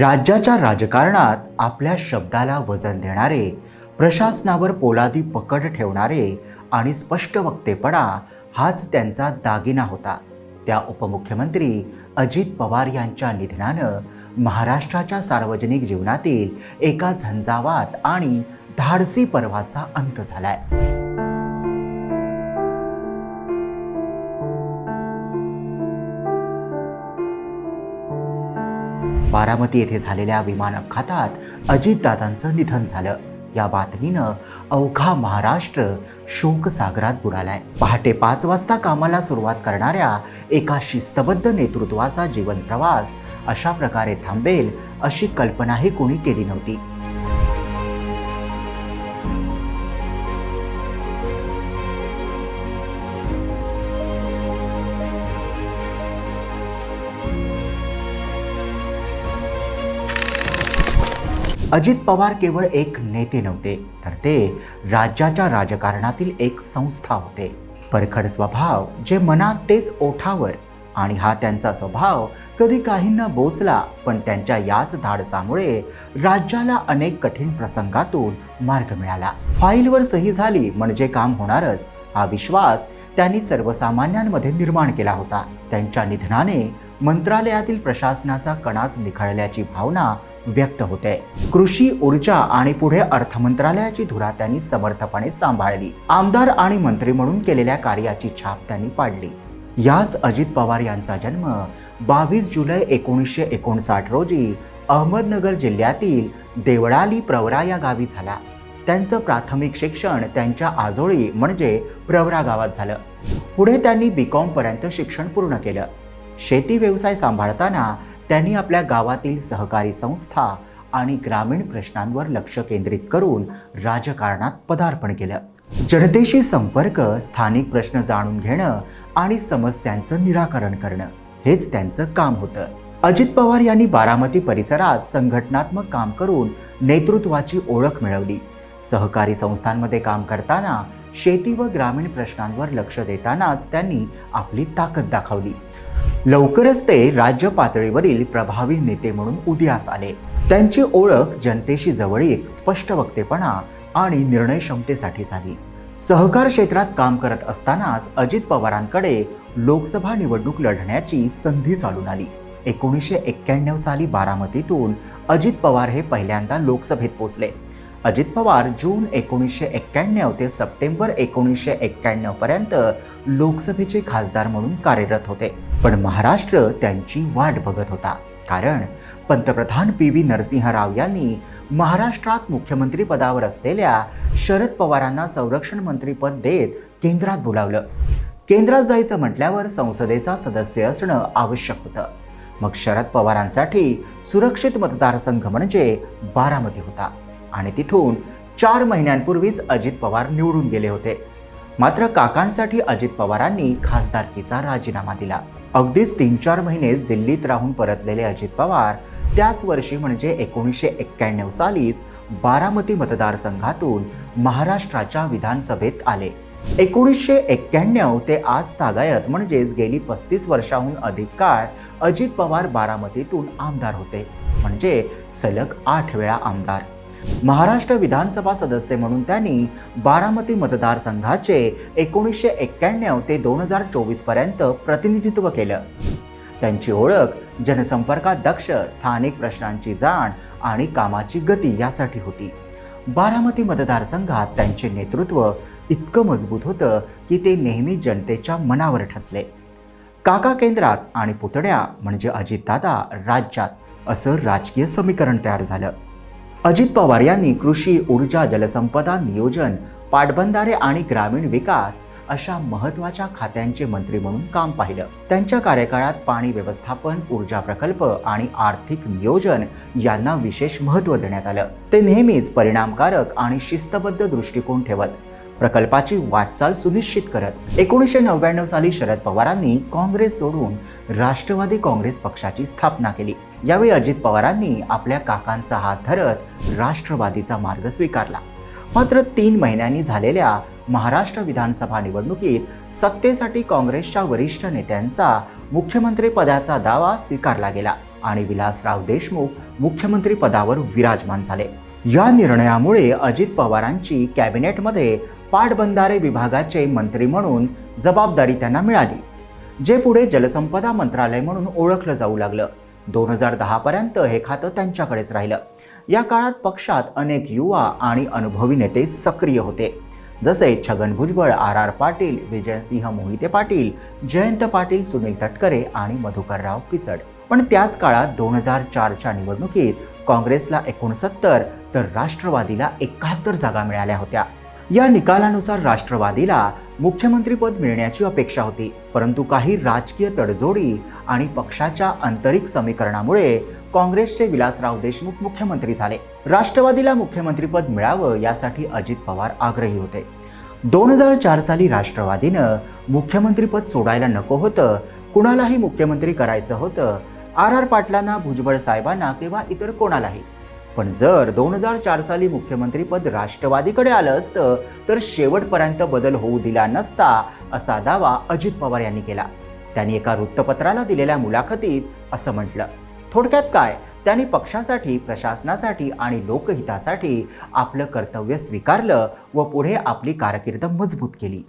राज्याच्या राजकारणात आपल्या शब्दाला वजन देणारे प्रशासनावर पोलादी पकड ठेवणारे आणि स्पष्ट वक्तेपणा हाच त्यांचा दागिना होता. त्या उपमुख्यमंत्री अजित पवार यांच्या निधनानं महाराष्ट्राच्या सार्वजनिक जीवनातील एका झंझावात आणि धाडसी पर्वाचा अंत झालाय. बारामती येथे झालेल्या विमान अपघातात अजितदादांचं निधन झालं. या बातमीनं अवघा महाराष्ट्र शोकसागरात बुडालाय. पहाटे पाच वाजता कामाला सुरुवात करणाऱ्या एका शिस्तबद्ध नेतृत्वाचा जीवन प्रवास अशा प्रकारे थांबेल अशी कल्पनाही कोणी केली नव्हती. अजित पवार केवळ एक नेते नव्हते तर ते राज्याच्या राजकारणातील एक संस्था होते. परखड स्वभाव जे मनात तेच ओठावर आणि हा त्यांचा स्वभाव कधी काहींना बोचला पण त्यांच्या याच धाडसामुळे राज्याला अनेक कठीण प्रसंगातून मार्ग मिळाला. फाईलवर सही झाली म्हणजे काम होणारच हा विश्वास त्यांनी सर्वसामान्यांमध्ये निर्माण केला होता. त्यांच्या निधनाने मंत्रालयातील प्रशासनाचा कणाच निखळल्याची भावना व्यक्त होते. कृषी ऊर्जा आणि पुढे अर्थ मंत्रालयाची धुरा त्यांनी समर्थपणे सांभाळली. आमदार आणि मंत्री म्हणून केलेल्या कार्याची छाप त्यांनी पाडली. याच अजित पवार यांचा जन्म बावीस जुलै एकोणीसशे एकोणसाठ रोजी अहमदनगर जिल्ह्यातील देवळाली प्रवरा या गावी झाला. त्यांचं प्राथमिक शिक्षण त्यांच्या आजोळी म्हणजे प्रवरा गावात झालं. पुढे त्यांनी बी पर्यंत शिक्षण पूर्ण केलं. शेती व्यवसाय सांभाळताना त्यांनी आपल्या गावातील सहकारी संस्था आणि ग्रामीण प्रश्नांवर लक्ष केंद्रित करून राजकारणात पदार्पण केलं. जनतेशी संपर्क स्थानिक प्रश्न जाणून घेणं आणि समस्यांचं निराकरण करणं हेच त्यांचं काम होतं. अजित पवार यांनी बारामती परिसरात संघटनात्मक काम करून नेतृत्वाची ओळख मिळवली. सहकारी संस्थांमध्ये काम करताना शेती व ग्रामीण प्रश्नांवर लक्ष देतानाच त्यांनी आपली ताकद दाखवली. लवकरच ते राज्य पातळीवरील प्रभावी नेते म्हणून उदयास आले. त्यांची ओळख जनतेशी जवळीक स्पष्ट वक्तेपणा आणि निर्णय क्षमतेसाठी झाली. सहकार क्षेत्रात काम करत असतानाच अजित पवारांकडे लोकसभा निवडणूक लढण्याची संधी चालून आली. एकोणीसशे एक्क्याण्णव साली बारामतीतून अजित पवार हे पहिल्यांदा लोकसभेत पोचले अजित पवार जून एकोणीसशे एक्क्याण्णव ते सप्टेंबर एकोणीसशे एक्क्याण्णव पर्यंत लोकसभेचे खासदार म्हणून कार्यरत होते. पण महाराष्ट्र त्यांची वाट बघत होता. कारण पंतप्रधान पी व्ही नरसिंहराव यांनी महाराष्ट्रात मुख्यमंत्री पदावर असलेल्या शरद पवारांना संरक्षण मंत्रीपद देत केंद्रात बोलावलं. केंद्रात जायचं म्हटल्यावर संसदेचा सदस्य असणं आवश्यक होतं. मग शरद पवारांसाठी सुरक्षित मतदारसंघ म्हणजे बारामती होता आणि तिथून चार महिन्यांपूर्वीच अजित पवार निवडून गेले होते. मात्र काकांसाठी अजित पवारांनी खासदारकीचा राजीनामा दिला. अगदीच तीन चार महिनेच दिल्लीत राहून परतलेले अजित पवार त्याच वर्षी म्हणजे एकोणीसशे एक्क्याण्णव सालीच बारामती मतदारसंघातून महाराष्ट्राच्या विधानसभेत आले. एकोणीसशे एक्क्याण्णव ते आज तागायत म्हणजेच गेली पस्तीस वर्षाहून अधिक काळ अजित पवार बारामतीतून आमदार होते. म्हणजे सलग आठ वेळा आमदार. महाराष्ट्र विधानसभा सदस्य म्हणून त्यांनी बारामती मतदारसंघाचे एकोणीसशे एक्क्याण्णव ते दोन हजार चोवीसपर्यंत प्रतिनिधित्व केलं. त्यांची ओळख जनसंपर्कात दक्ष स्थानिक प्रश्नांची जाण आणि कामाची गती यासाठी होती. बारामती मतदारसंघात त्यांचे नेतृत्व इतकं मजबूत होतं की ते नेहमी जनतेच्या मनावर ठसले. काका केंद्रात आणि पुतण्या म्हणजे अजितदादा राज्यात असं राजकीय समीकरण तयार झालं. अजित पवार यांनी कृषी ऊर्जा जलसंपदा नियोजन पाटबंधारे आणि ग्रामीण विकास अशा महत्त्वाच्या खात्यांचे मंत्री म्हणून काम पाहिलं. त्यांच्या कार्यकाळात पाणी व्यवस्थापन ऊर्जा प्रकल्प आणि आर्थिक नियोजन यांना विशेष महत्त्व देण्यात आलं. ते नेहमीच परिणामकारक आणि शिस्तबद्ध दृष्टिकोन ठेवत प्रकल्पाची वाटचाल सुनिश्चित करत एकोणीसशे नव्याण्णव साली शरद पवारांनी काँग्रेस सोडून राष्ट्रवादी काँग्रेस पक्षाची स्थापना केली. यावेळी अजित पवारांनी आपल्या काकांचा हात धरत राष्ट्रवादीचा मार्ग स्वीकारला. मात्र तीन महिन्यांनी झालेल्या महाराष्ट्र विधानसभा निवडणुकीत सत्तेसाठी काँग्रेसच्या वरिष्ठ नेत्यांचा मुख्यमंत्री पदाचा दावा स्वीकारला गेला आणि विलासराव देशमुख मुख्यमंत्री पदावर विराजमान झाले. या निर्णयामुळे अजित पवारांची कॅबिनेटमध्ये पाटबंधारे विभागाचे मंत्री म्हणून जबाबदारी त्यांना मिळाली जे पुढे जलसंपदा मंत्रालय म्हणून ओळखलं जाऊ लागलं. दोन हजार दहापर्यंत हे खातं त्यांच्याकडेच राहिलं. या काळात पक्षात अनेक युवा आणि अनुभवी नेते सक्रिय होते. जसे छगन भुजबळ आर आर पाटील विजयसिंह मोहिते पाटील जयंत पाटील सुनील तटकरे आणि मधुकरराव पिचड. पण त्याच काळात दोन हजार चारच्या निवडणुकीत काँग्रेसला एकोणसत्तर तर राष्ट्रवादीला एकाहत्तर जागा मिळाल्या होत्या. या निकालानुसार राष्ट्रवादीला मुख्यमंत्रीपद मिळण्याची अपेक्षा होती परंतु काही राजकीय तडजोडी आणि पक्षाच्या आंतरिक समीकरणामुळे काँग्रेसचे विलासराव देशमुख मुख्यमंत्री झाले. राष्ट्रवादीला मुख्यमंत्रीपद मिळावं यासाठी अजित पवार आग्रही होते. दोन हजार चार साली राष्ट्रवादीनं मुख्यमंत्रीपद सोडायला नको होतं कुणालाही मुख्यमंत्री करायचं होतं आर आर पाटलांना भुजबळ साहेबांना किंवा इतर कोणालाही. पण जर दोन हजार चार साली मुख्यमंत्रीपद राष्ट्रवादीकडे आलं असतं तर शेवटपर्यंत बदल होऊ दिला नसता असा दावा अजित पवार यांनी केला. त्यांनी एका वृत्तपत्राला दिलेल्या मुलाखतीत असं म्हटलं थोडक्यात काय? त्यांनी पक्षासाठी प्रशासनासाठी आणि लोकहितासाठी आपलं कर्तव्य स्वीकारलं व पुढे आपली कारकीर्द मजबूत केली.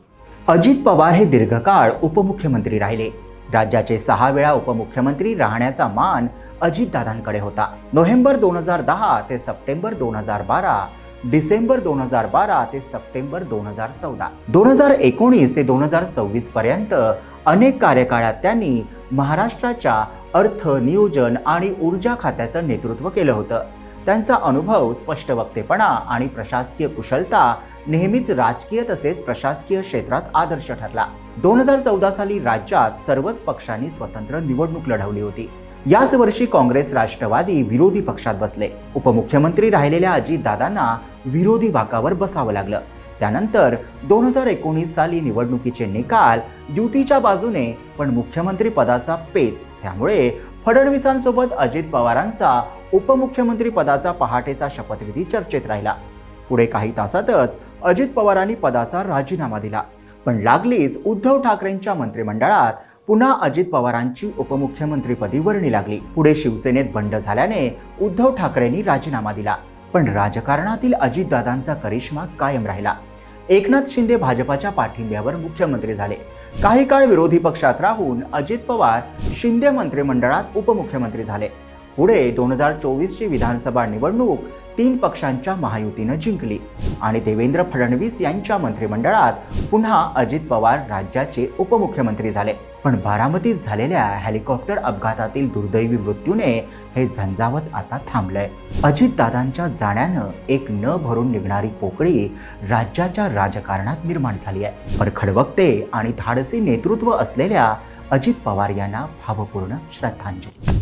अजित पवार हे दीर्घकाळ उपमुख्यमंत्री राहिले. राज्याचे सहा वेळा उपमुख्यमंत्री राहण्याचा मान अजितदादांकडे होता. नोव्हेंबर दोन हजार दहा ते सप्टेंबर दोन हजार बारा डिसेंबर दोन हजार बारा ते सप्टेंबर दोन हजार चौदा. दोन हजार एकोणीस ते दोन हजार सव्वीस पर्यंत अनेक कार्यकाळात त्यांनी महाराष्ट्राच्या अर्थ नियोजन आणि ऊर्जा खात्याचं नेतृत्व केलं होतं. त्यांचा अनुभव स्पष्ट वक्तेपणा आणि प्रशासकीय कुशलता नेहमीच राजकीय तसेच प्रशासकीय क्षेत्रात आदर्श ठरला. दोन हजार चौदा साली राज्यात सर्वच पक्षांनी स्वतंत्र निवडणूक लढवली होती. याच वर्षी काँग्रेस राष्ट्रवादी विरोधी पक्षात बसले. उपमुख्यमंत्री राहिलेल्या अजितदादांना विरोधी भागावर बसावं लागलं. त्यानंतर दोन हजार एकोणीस साली निवडणुकीचे निकाल युतीच्या बाजूने पण मुख्यमंत्री पदाचा पेच. त्यामुळे फडणवीसांसोबत अजित पवारांचा उपमुख्यमंत्री पदाचा पहाटेचा शपथविधी चर्चेत राहिला. पुढे काही तासातच अजित पवारांनी पदाचा राजीनामा दिला. पण लागलीच उद्धव ठाकरेंच्या मंत्रिमंडळात पुन्हा अजित पवारांची उपमुख्यमंत्रीपदी वर्णी लागली. पुढे शिवसेनेत बंड झाल्याने उद्धव ठाकरेंनी राजीनामा दिला. पण राजकारणातील अजितदादांचा करिश्मा कायम राहिला. एकनाथ शिंदे भाजपाच्या पाठिंब्यावर मुख्यमंत्री झाले. काही काळ विरोधी पक्षात राहून अजित पवार शिंदे मंत्रिमंडळात उपमुख्यमंत्री झाले. पुढे दोन हजार चोवीसची विधानसभा निवडणूक तीन पक्षांच्या महायुतीनं जिंकली आणि देवेंद्र फडणवीस यांच्या मंत्रिमंडळात पुन्हा अजित पवार राज्याचे उपमुख्यमंत्री झाले. पण बारामतीत झालेल्या हेलिकॉप्टर अपघातातील दुर्दैवी मृत्यूने हे झंझावत आता थांबलंय. अजितदादांच्या जाण्यानं एक न भरून निघणारी पोकळी राज्याच्या राजकारणात निर्माण झाली आहे. पर खडवक्ते आणि धाडसी नेतृत्व असलेल्या अजित पवार यांना भावपूर्ण श्रद्धांजली.